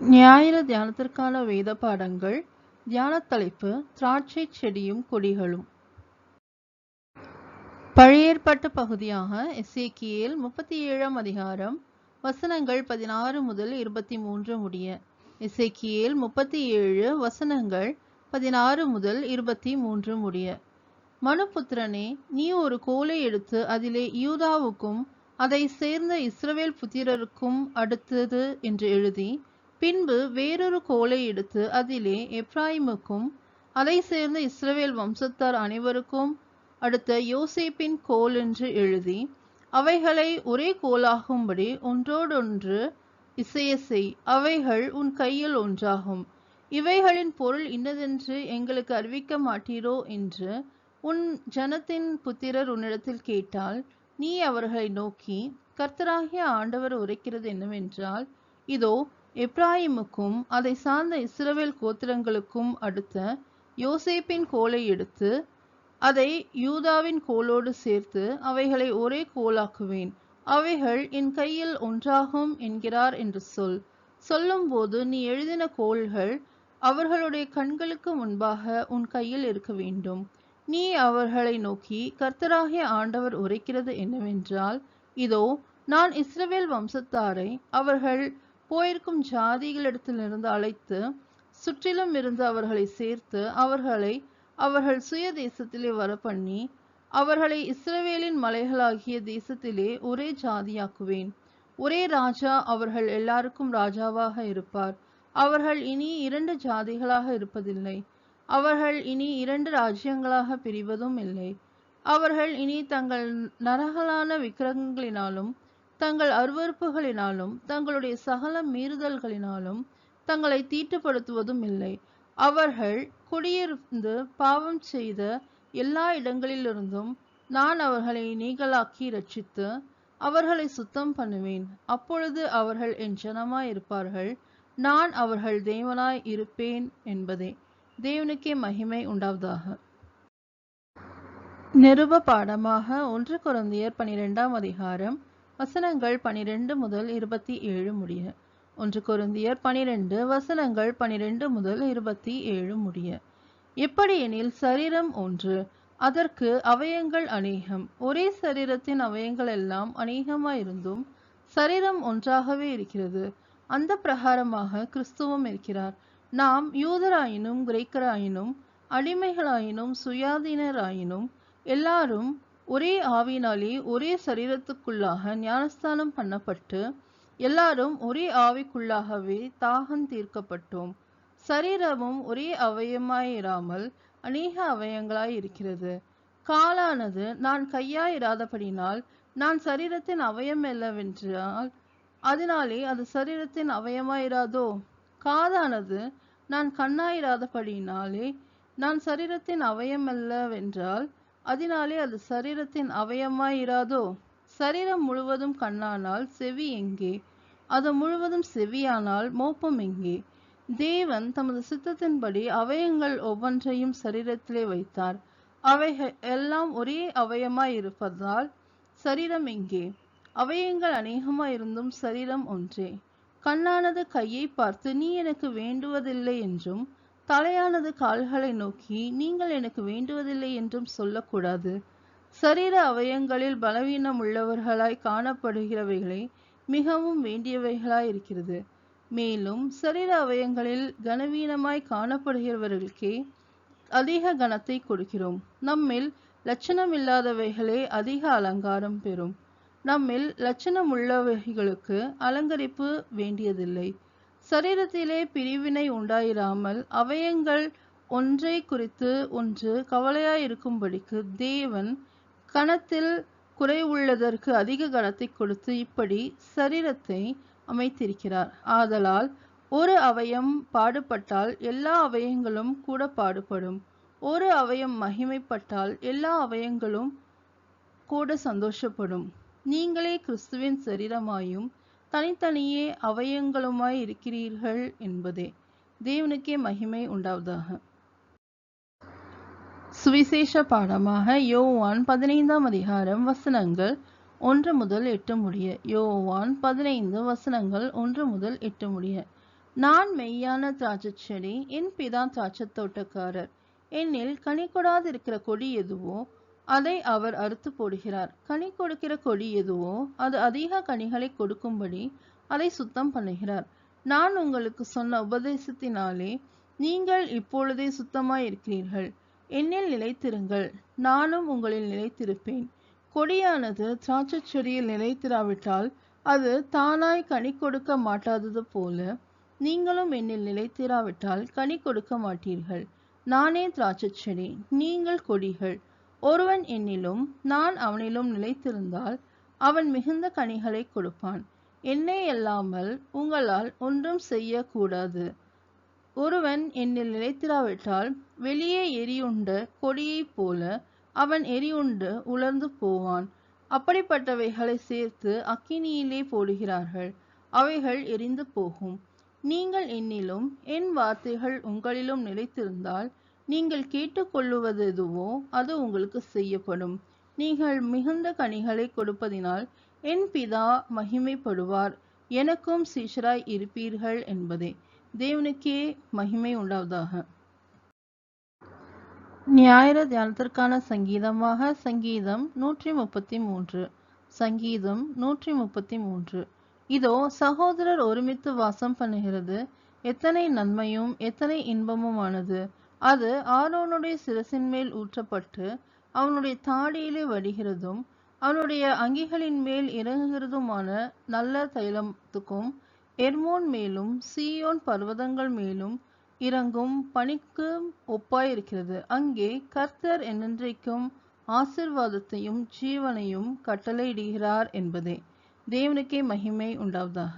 ஞாயிறு தியானத்திற்கான வேத பாடங்கள் தியான தலைப்பு திராட்சை செடியும் கொடிகளும். பழைய ஏற்பாட்டு பகுதியாக எசேக்கியேல் முப்பத்தி ஏழாம் அதிகாரம் வசனங்கள் பதினாறு முதல் இருபத்தி மூன்று முடிய. எசேக்கியேல் முப்பத்தி ஏழு வசனங்கள் பதினாறு முதல் இருபத்தி மூன்று முடிய. மனுபுத்திரனே நீ ஒரு கோலை எடுத்து அதிலே யூதாவுக்கும் அதை சேர்ந்த இஸ்ரவேல் புத்திரருக்கும் அடுத்தது என்று எழுதி பின்பு வேறொரு கோலை எடுத்து அதிலே எப்ராயிமுக்கும் அதை சேர்ந்த இஸ்ரவேல் வம்சத்தார் அனைவருக்கும் அடுத்த யோசேப்பின் கோல் என்று எழுதி அவைகளை ஒரே கோலாகும்படி ஒன்றோடொன்று இசைய செய் அவைகள் உன் கையில் ஒன்றாகும். இவைகளின் பொருள் இன்னதென்று எங்களுக்கு அறிவிக்க மாட்டீரோ என்று உன் ஜனத்தின் புத்திரர் உன்னிடத்தில் கேட்டால் நீ அவர்களை நோக்கி கர்த்தராகிய ஆண்டவர் உரைக்கிறது என்னவென்றால் இதோ எப்ராயிமுக்கும் அதை சார்ந்த இஸ்ரவேல் கோத்திரங்களுக்கும் அடுத்த யோசேப்பின் கோலை எடுத்து அதை யூதாவின் கோலோடு சேர்த்து அவைகளை ஒரே கோலாக்குவேன். அவைகள் என் கையில் ஒன்றாகும் என்கிறார் என்று சொல். சொல்லும்போது நீ எழுதின கோள்கள் அவர்களுடைய கண்களுக்கு முன்பாக உன் கையில் இருக்க வேண்டும். நீ அவர்களை நோக்கி கர்த்தராகிய ஆண்டவர் உரைக்கிறது என்னவென்றால் இதோ நான் இஸ்ரவேல் வம்சத்தாரை அவர்கள் போயிருக்கும் ஜாதிகளிடத்திலிருந்து அழைத்து சுற்றிலும் இருந்து அவர்களை சேர்த்து அவர்களை அவர்கள் சுய தேசத்திலே வரப்பண்ணி அவர்களை இஸ்ரவேலின் மலைகளாகிய தேசத்திலே ஒரே ஜாதியாக்குவேன். ஒரே ராஜா அவர்கள் எல்லாருக்கும் ராஜாவாக இருப்பார். அவர்கள் இனி இரண்டு ஜாதிகளாக இருப்பதில்லை. அவர்கள் இனி இரண்டு ராஜ்யங்களாக பிரிவதும் இல்லை. அவர்கள் இனி தங்கள் நரகலான விக்கிரகங்களினாலும் தங்கள் அருவறுப்புகளினாலும் தங்களுடைய சகல மீறுதல்களினாலும் தங்களை தீட்டுப்படுத்துவதும் இல்லை. அவர்கள் குடியிருந்து பாவம் செய்த எல்லா இடங்களிலிருந்தும் நான் அவர்களை நீங்களாக்கி ரட்சித்து அவர்களை சுத்தம் பண்ணுவேன். அப்பொழுது அவர்கள் என் ஜனமாய் இருப்பார்கள் நான் அவர்கள் தேவனாய் இருப்பேன் என்பதே. தேவனுக்கே மகிமை உண்டாவதாக. நிருப பாடமாக ஒன்று குழந்தையர் பனிரெண்டாம் அதிகாரம் வசனங்கள் பனிரெண்டு முதல் இருபத்தி ஏழு முடிய. ஒன்று குருந்தியர் பனிரெண்டு வசனங்கள் பனிரெண்டு முதல் இருபத்தி ஏழு முடிய. எப்படியெனில் சரீரம் ஒன்று அதற்கு அவயங்கள் அநேகம். ஒரே சரீரத்தின் அவயங்கள் எல்லாம் அநேகமாயிருந்தும் சரீரம் ஒன்றாகவே இருக்கிறது. அந்த பிரகாரமாக கிறிஸ்துவம் இருக்கிறார். நாம் யூதராயினும் கிரேக்கராயினும் அடிமைகளாயினும் சுயாதீனராயினும் எல்லாரும் ஒரே ஆவினாலே ஒரே சரீரத்துக்குள்ளாக ஞானஸ்தானம் பண்ணப்பட்டு எல்லாரும் ஒரே ஆவிக்குள்ளாகவே தாகம் தீர்க்கப்பட்டோம். சரீரமும் ஒரே அவயமாயிராமல் அநேக அவயங்களாய் இருக்கிறது காலானது நான் கையாயிராதபடினால் நான் சரீரத்தின் அவயம் அல்லவென்றால் அதனாலே அது சரீரத்தின் அவயமாயிராதோ? காதானது நான் கண்ணாயிராதபடினாலே நான் சரீரத்தின் அவயம் அல்லவென்றால் அதனாலே அது சரீரத்தின் அவயமாயிராதோ சரீரம் முழுவதும் கண்ணானால் செவி எங்கே? அது முழுவதும் செவியானால் மோப்பம் எங்கே? தேவன் தமது சித்தத்தின்படி அவயங்கள் ஒவ்வொன்றையும் சரீரத்திலே வைத்தார். அவைகள் எல்லாம் ஒரே அவயமாய் இருப்பதால் சரீரம் எங்கே? அவயங்கள் அநேகமாயிருந்தும் சரீரம் ஒன்றே. கண்ணானது கையை பார்த்து நீ எனக்கு வேண்டுவதில்லை என்றும் தலையானது கால்களை நோக்கி நீங்கள் எனக்கு வேண்டுவதில்லை என்றும் சொல்லக்கூடாது. சரீர அவயங்களில் பலவீனம் உள்ளவர்களாய் காணப்படுகிறவைகளை மிகவும் வேண்டியவைகளாய் இருக்கிறது. மேலும் சரீர அவயங்களில் கனவீனமாய் காணப்படுகிறவர்களுக்கே அதிக கனத்தை கொடுக்கிறோம். நம்மில் லட்சணம் இல்லாதவைகளே அதிக அலங்காரம் பெறும். நம்மில் லட்சணம் உள்ளவைகளுக்கு அலங்கரிப்பு வேண்டியதில்லை. சரீரத்திலே பிரிவினை உண்டாயிராமல் அவயங்கள் ஒன்றை குறித்து ஒன்று கவலையாயிருக்கும்படிக்கு தேவன் கணத்தில் குறைவுள்ளதற்கு அதிக கணத்தை கொடுத்து இப்படி சரீரத்தை அமைத்திருக்கிறார். ஆதலால் ஒரு அவயம் பாடுபட்டால் எல்லா அவயங்களும் கூட பாடுபடும். ஒரு அவயம் மகிமைப்பட்டால் எல்லா அவயங்களும் கூட சந்தோஷப்படும். நீங்களே கிறிஸ்துவின் சரீரமாயும் தனித்தனியே அவயங்களுமாய் இருக்கிறீர்கள் என்பதே. தேவனுக்கே மகிமை உண்டாவதாக. சுவிசேஷ பாடமாக யோவான் பதினைந்தாம் அதிகாரம் வசனங்கள் ஒன்று முதல் எட்டு முடிய. யோவான் பதினைந்து வசனங்கள் ஒன்று முதல் எட்டு முடிய. நான் மெய்யான திராட்சை செடி என் பிதா திராட்சை தோட்டக்காரர் என்னில் கனி இருக்கிற கொடி எதுவோ அதை அவர் அறுத்து போடுகிறார். கனி கொடுக்கிற கொடி எதுவோ அது அதிக கனிகளை கொடுக்கும்படி அதை சுத்தம் பண்ணுகிறார். நான் உங்களுக்கு சொன்ன உபதேசத்தினாலே நீங்கள் இப்பொழுதே சுத்தமாய் இருக்கிறீர்கள் என்னில் நிலைத்திருங்கள். நானும் உங்களில் நிலைத்திருப்பேன். கொடியானது திராட்சை செடியில் நிலைத்திராவிட்டால் அது தானாய் கனி கொடுக்க மாட்டாதது போல நீங்களும் என்னில் நிலைத்திராவிட்டால் கனி கொடுக்க மாட்டீர்கள். நானே திராட்சை செடி நீங்கள் கொடிகள். ஒருவன் என்னிலும் நான் அவனிலும் நிலைத்திருந்தால் அவன் மிகுந்த கனிகளை கொடுப்பான். என்னே அல்லாமல் உங்களால் ஒன்றும் செய்யக்கூடாது. ஒருவன் என்னில் நிலைத்திராவிட்டால் வெளியே எரியுண்ட கொடியைப் போல அவன் எரியுண்டு உலர்ந்து போவான். அப்படிப்பட்டவைகளை சேர்த்து அக்கினியிலே போடுகிறார்கள். அவைகள் எரிந்து போகும். நீங்கள் என்னிலும் என் வார்த்தைகள் உங்களிலும் நிலைத்திருந்தால் நீங்கள் கேட்டுக்கொள்ளுவது எதுவோ அது உங்களுக்கு செய்யப்படும். நீங்கள் மிகுந்த கனிகளை கொடுப்பதினால் என் பிதா மகிமைப்படுவார். எனக்கும் சீஷராய் இருப்பீர்கள் என்பதே. தேவனுக்கே மகிமை உண்டாவதாக. ஞாயிறு தியானத்திற்கான சங்கீதமாக சங்கீதம் நூற்றி முப்பத்தி மூன்று சங்கீதம் நூற்றி முப்பத்தி மூன்று இதோ சகோதரர் ஒருமித்து வாசம் பண்ணுகிறது. எத்தனை நன்மையும் எத்தனை இன்பமுமானது. அது ஆரோனுடைய சிரசின் மேல் ஊற்றப்பட்டு அவனுடைய தாடியிலே வடிகிறதும் அவனுடைய அங்கிகளின் மேல் இறங்குகிறதுமான நல்ல தைலத்துக்கும் எர்மோன் மேலும் சீயோன் பர்வதங்கள் மேலும் இறங்கும் பணிக்கு ஒப்பாயிருக்கிறது. அங்கே கர்த்தர் என்னென்றைக்கும் ஆசிர்வாதத்தையும் ஜீவனையும் கட்டளையிடுகிறார் என்பதே. தேவனுக்கே மகிமை உண்டாவதாக.